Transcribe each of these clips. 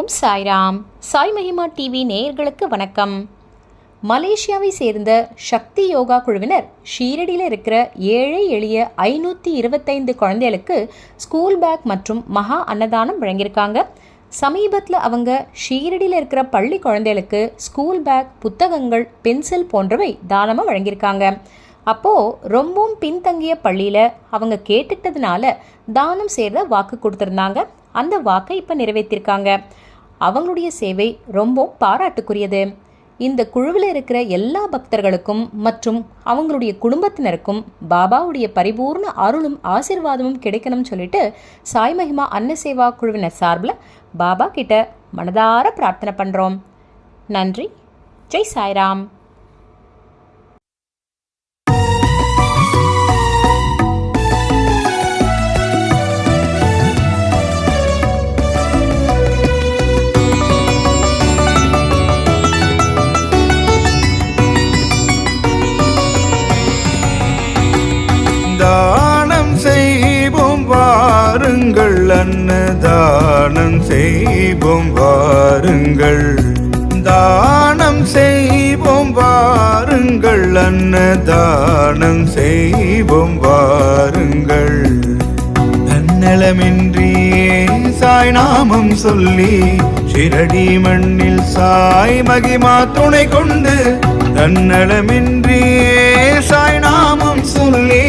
ஓம் Sairam. Sai Mahima TV நேயர்களுக்கு வணக்கம். மலேசியாவை சேர்ந்த சக்தி யோகா குழுவினர் ஷீரடியில் இருக்கிற ஏழை எளிய ஐநூற்றி இருபத்தைந்து குழந்தைகளுக்கு ஸ்கூல் பேக் மற்றும் மகா அன்னதானம் வழங்கியிருக்காங்க. சமீபத்தில் அவங்க ஷீரடியில் இருக்கிற பள்ளி குழந்தைகளுக்கு ஸ்கூல் பேக் புத்தகங்கள் பென்சில் போன்றவை தானமாக வழங்கியிருக்காங்க. அப்போது ரொம்பவும் பின்தங்கிய பள்ளியில் அவங்க கேட்டுட்டதுனால தானம் செய்கிறத வாக்கு கொடுத்துருந்தாங்க. அந்த வாக்கை இப்போ நிறைவேற்றிருக்காங்க. அவங்களுடைய சேவை ரொம்ப பாராட்டுக்குரியது. இந்த குழுவில் இருக்கிற எல்லா பக்தர்களுக்கும் மற்றும் அவங்களுடைய குடும்பத்தினருக்கும் பாபாவுடைய பரிபூர்ண அருளும் ஆசிர்வாதமும் கிடைக்கணும்னு சொல்லிட்டு சாய் மஹிமா அன்ன சேவா குழுவினர் சார்பில் பாபா கிட்ட மனதார பிரார்த்தனை பண்ணுறோம் நன்றி. ஜெய் சாய்ராம். அன்னதானம் செய்வோம் வாருங்கள். தானம் செய்வோம் வாருங்கள். அன்னதானம் செய்வோம் வாருங்கள். தன்னலமின்றியே சாய் நாமம் சொல்லி ஷிரடி மண்ணில் சாய் மகிமா துணை கொண்டு தன்னலமின்றியே சாய் நாமம் சொல்லி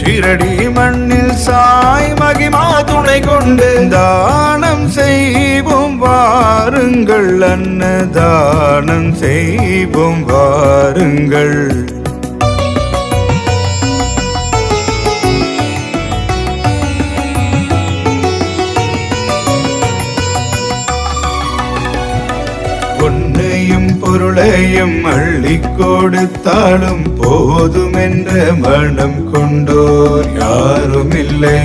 ஷிரடி மண்ணில் சாய் மகிமா வந்து தானம் செய்வோம் வாருங்கள் அன்னதானம் செய்வோம் வாருங்கள். பொன்னையும் பொருளையும் அள்ளி கொடுத்தாலும் போதும் என்ற மனம் கொண்டோர் யாரும் இல்லை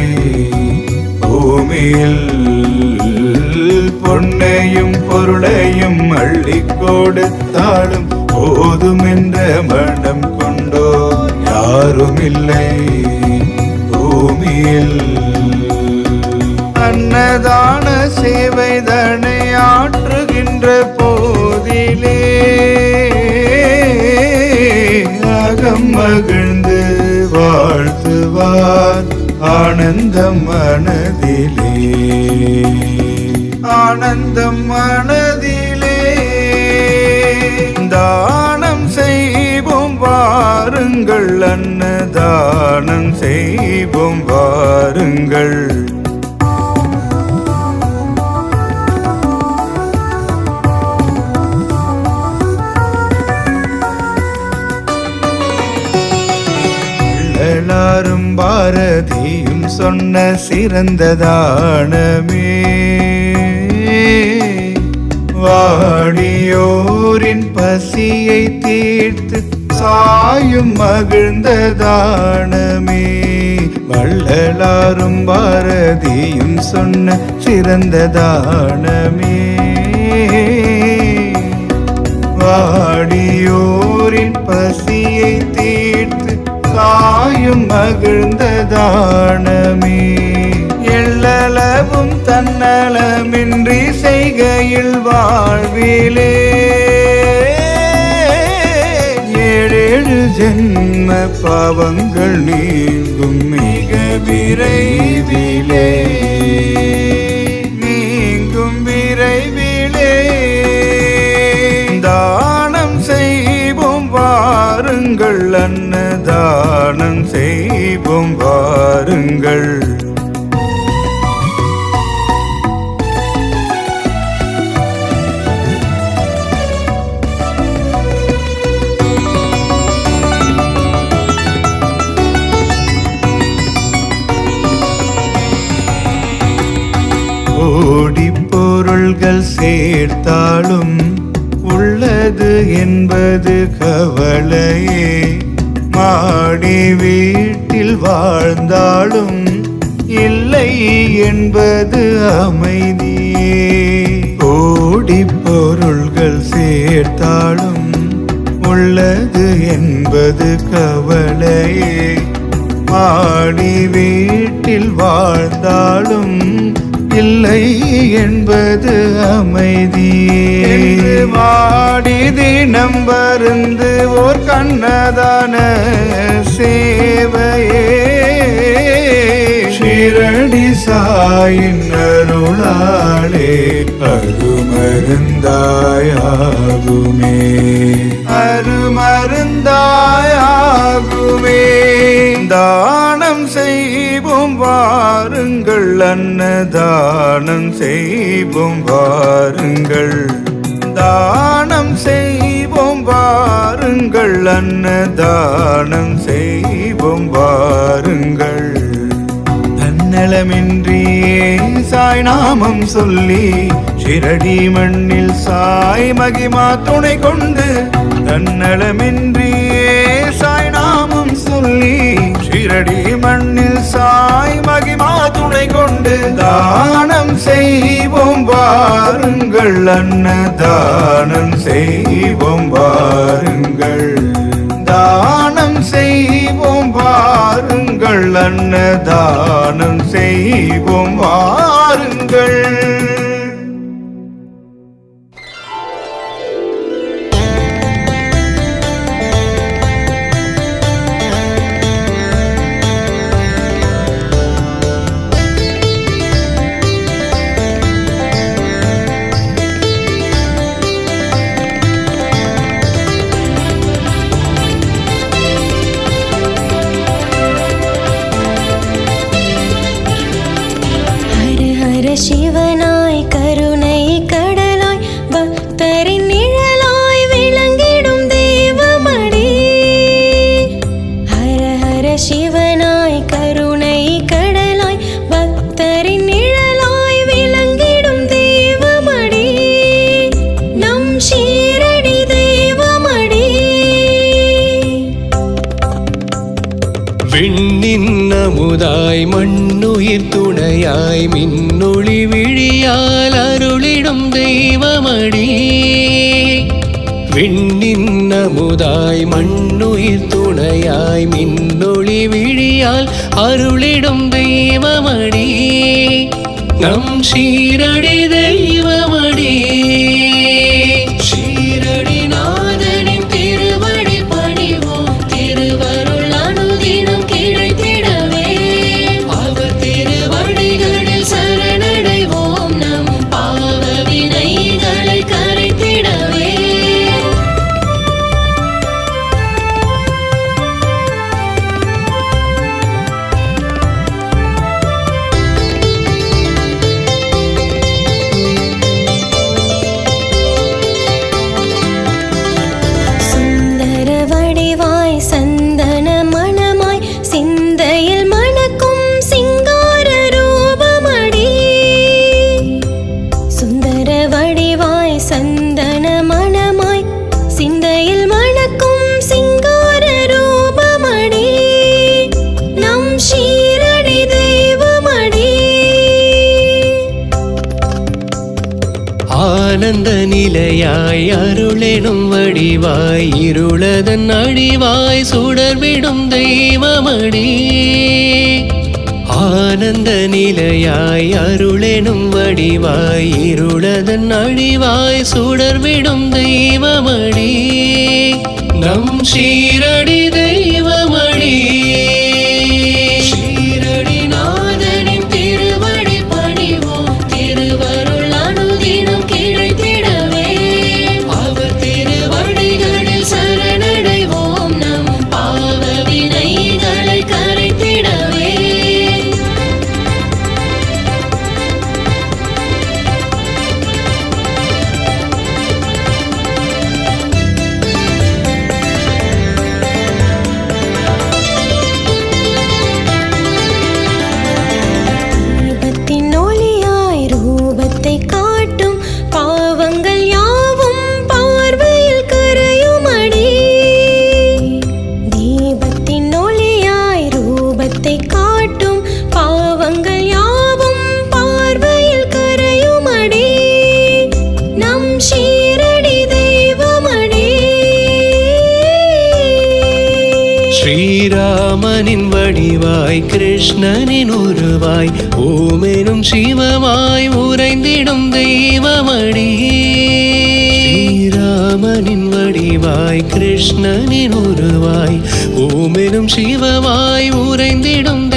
பூமியில் பொன்னையும் பொருளையும் அள்ளி கொடுத்தாலும் போதும் என்ற மனம் கொண்டோ யாரும் இல்லை பூமியில் அன்னதான சேவைதனை ஆற்றுகின்ற போதிலே அகம் மகிழ்ந்து வாழ்த்துவார். ஆனந்தம் மனதிலே. ஆனந்தம் மனதிலே. தானம் செய்வோம் வாருங்கள் அன்னதானம் செய்வோம் வாருங்கள். பாரதியும் சொன்ன சிறந்த தானமே வாடியோரின் பசியை தீர்த்து சாயும் மகிழ்ந்த தானமே வள்ளலாரும் பாரதியும் சொன்ன சிறந்த தானமே வாடியோரின் பசியை தீர்த்து சாயும் மகிழ்ந்த தானமே. எள்ளளவும் தன்னலமின்றி செய்கையில் வாழ்விலே. ஏழேழு ஜென்ம பாவங்கள் நீங்கும் மிக விரைவிலே. நீங்கும் விரைவிலே. தானம் செய்வோம் வாருங்கள் அன்னதானம் பாருங்கள் கோடி பொருள்கள் சேர்த்தாலும் உள்ளது என்பது கவலையே. மாடி வீடு வாழ்ந்தாலும் இல்லை என்பது அமைதியே. ஓடி பொருள்கள் சேர்த்தாலும் உள்ளது என்பது கவலையே. மாடி வீட்டில் வாழ்ந்தாலும் இல்லை என்பது என்று வாடி தினம் வருந்து ஓர் கண்ணதான சேவையே. ஷிரடி சாயின் அருளாளே அருமருந்தாயாகுமே அருமருந்தாயாகுமே தானம் செய்வோம் வாருங்கள் அன்னதானம் செய்வோம் வாருங்கள். தானம் செய்வோம் வாருங்கள் அன்னதானம் செய்வோம் வாருங்கள். தன்னலமின்றியே சாய் நாமம் சொல்லி ஷிரடி மண்ணில் சாய் மகிமா துணை கொண்டு தன்னலமின்றியே சாய் நாமம் சொல்லி உயிரடி மண்ணில் சாய் மகிமா துணை கொண்டு தானம் செய்வோம் வாருங்கள் அன்னதானம் செய்வோம் வாருங்கள். தானம் செய்வோம் வாருங்கள் அன்னதானம் செய்வோம் வாருங்கள். விண்ணின் அமுதாய் மண்ணுயிர் துணையாய் மின்னொளி விழியால் அருளிடும் தெய்வமடி. விண்ணின் அமுதாய் மண்ணுயிர் துணையாய் மின்னொளி விழியால் அருளிடும் தெய்வமடி. நம் சீரடி தெய்வமடி. வடிவாய் இருளதன் அடிவாய் சுடர்விடும் தெய்வமடி. ஆனந்த நிலையாய் அருளெனும் வடிவாய் இருளதன் அடிவாய் சுடர்விடும் தெய்வமடி. நம் ஷீரடி ஸ்ரீராமனின் வடிவாய் கிருஷ்ணனின் உருவாய் ஓமெனும் சிவமாய் உறைந்திடும் தெய்வமடி. ஸ்ரீராமனின் வடிவாய் கிருஷ்ணனின் உருவாய் ஓமெனும் சிவமாய் உறைந்திடும்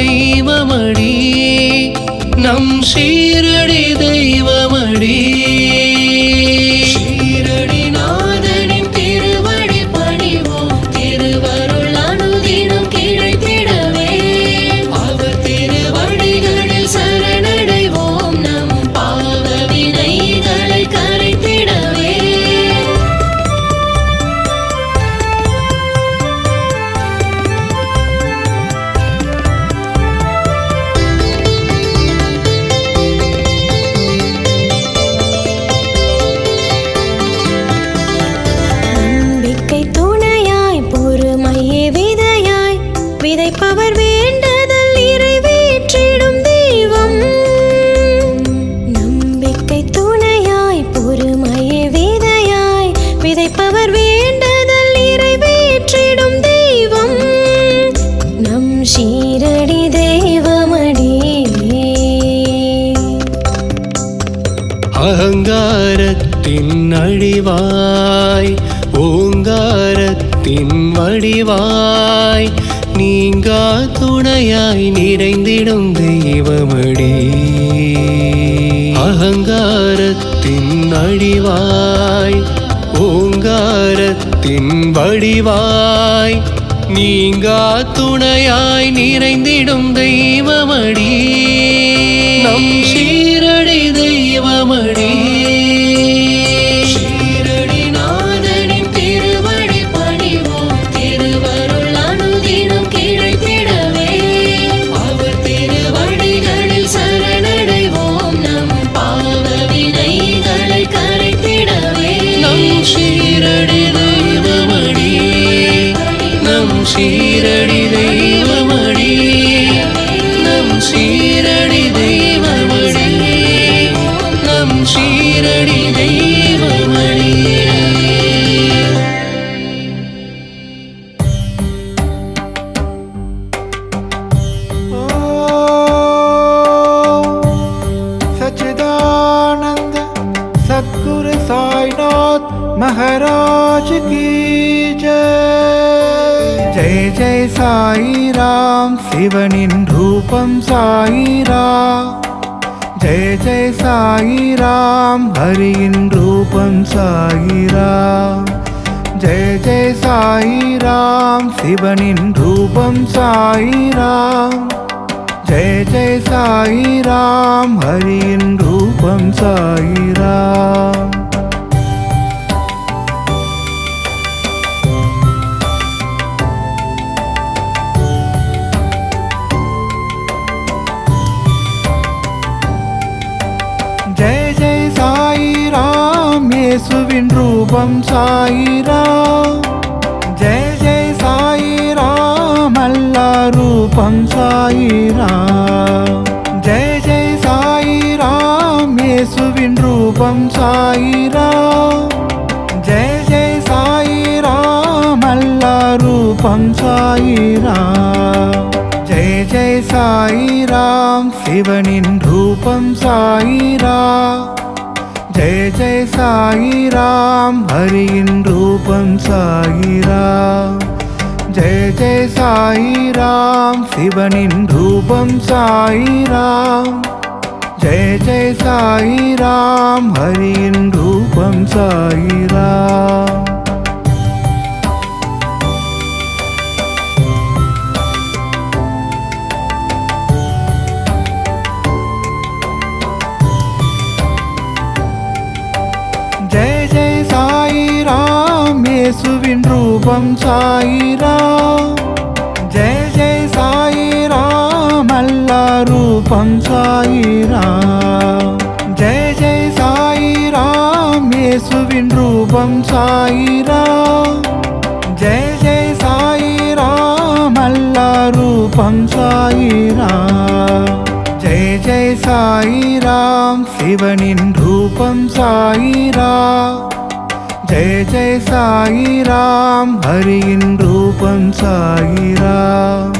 வடிவாய் நீங்கா துணையாய் நிறைந்திடும் தெய்வமடி. அகங்காரத்தின் அழிவாய் ஓங்காரத்தின் வடிவாய் நீங்கா துணையாய் நிறைந்திடும் தெய்வமடி. நம் ஜெய ஜெய சாயிராம் சிவனின் ரூபம் சாயிரா. ஜெய ஜெய சாயிராம் ஹரியின் ரூபம் சாயிரா. ஜெய ஜெய சாயிராம் சிவனின் ரூபம் சாயிராம் ஜெய ஜெய சாயிராம் ஹரியின் ரூபம் சாயிராம் இயேசுவின் ரூபம் சாயிராம் ஜெய ஜெய சாயி ராம் அல்லா ரூபம் சாயிராம் ஜெய ஜெய சாயி ராம் இயேசுவின் ரூபம் சாயிராம் ஜெய ஜெய சாயி ராம் அல்லா ரூபம் சாயிராம் ஜெய ஜெய சாயி ராம் சிவனின் ரூபம் சாயிரா ஜெய ஜெய சாயி ராம் ஹரியின் ரூபம் சாயிரா ஜெய ஜெய சாயி ராம் சிவனின் ரூபம் சாயிராம். ஜெய ஜெய சாயி ராம் ஹரியின் ரூபம் சாயிராம். இயேசுவின் ரூபம் சாயிராம் ஜெய ஜெய சாயி ராம் அல்லா ரூபம் சாயிராம் ஜெய ஜெய சாயி ராம் இயேசுவின் ரூபம் சாயிராம் ஜெய ஜெய சாயி ராம் அல்லா ரூபம் சாயிராம் ஜெய ஜெய சாயி ராம் சிவனின் ரூபம் சாயிரா जय जय साई राम हरिन् रूपं साई राम।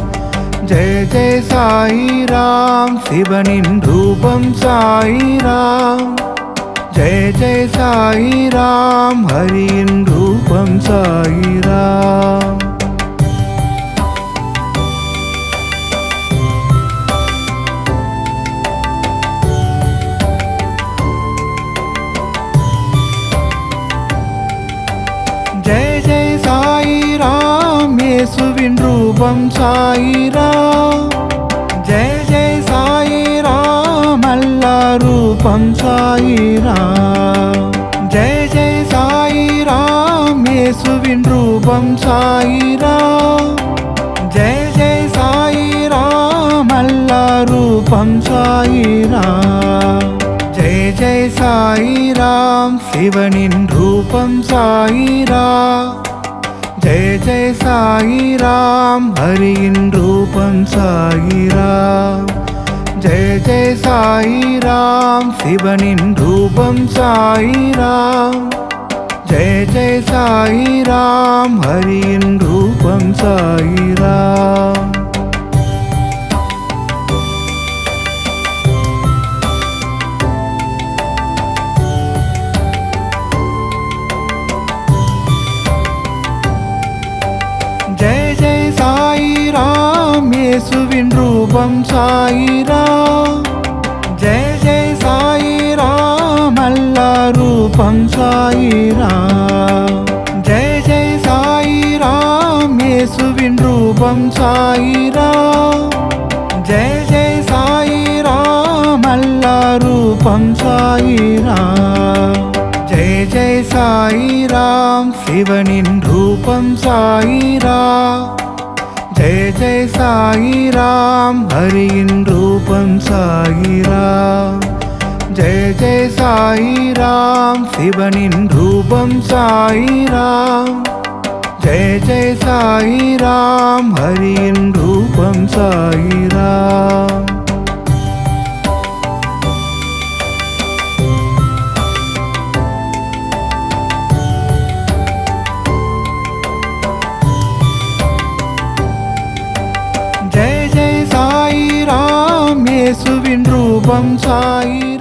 जय जय साई राम शिवनिन् रूपं साई राम। जय जय साई राम हरिन् रूपं साई राम। இயேசுவின் ரூபம் சாயிரா. ஜெய ஜெய சாயிராம் அல்லா ரூபம் சாயிரா. ஜெய ஜெய சாயிராம் இயேசுவின் ரூபம் சாயிரா. ஜெய ஜெய சாயிராம் அல்லா ரூபம் சாயிரா. ஜெய ஜெய சாயிராம் சிவனின் ரூபம் சாயிரா. जय जय साम हरि इन्दूपं सा जय जय सा राम शिवनिन्दूपं सा जय जय साम हरि इन्दूपं साईराम। இயேசுவின் ரூபம் சாயிரா. ஜெய ஜெய சாயிராம் அல்லா ரூபம் சாயிரா. ஜெய ஜெய சாயிராம் இயேசுவின் ரூபம் சாயிரா. ஜெய ஜெய சாயிராம் அல்லா ரூபம் சாயிரா. ஜெய ஜெய சாயிராம் சிவனின் ரூபம் சாயிரா. ஜெய ஜெய சாயிராம் ஹரியின் ரூபம் சாயிராம். ஜெய ஜெய சாயிராம் சிவனின் ரூபம் சாயிராம். ஜெய ஜெய சாயிராம் ஹரியின் ரூபம் சாயிராம். இயேசுவின் ரூபம் சாயி.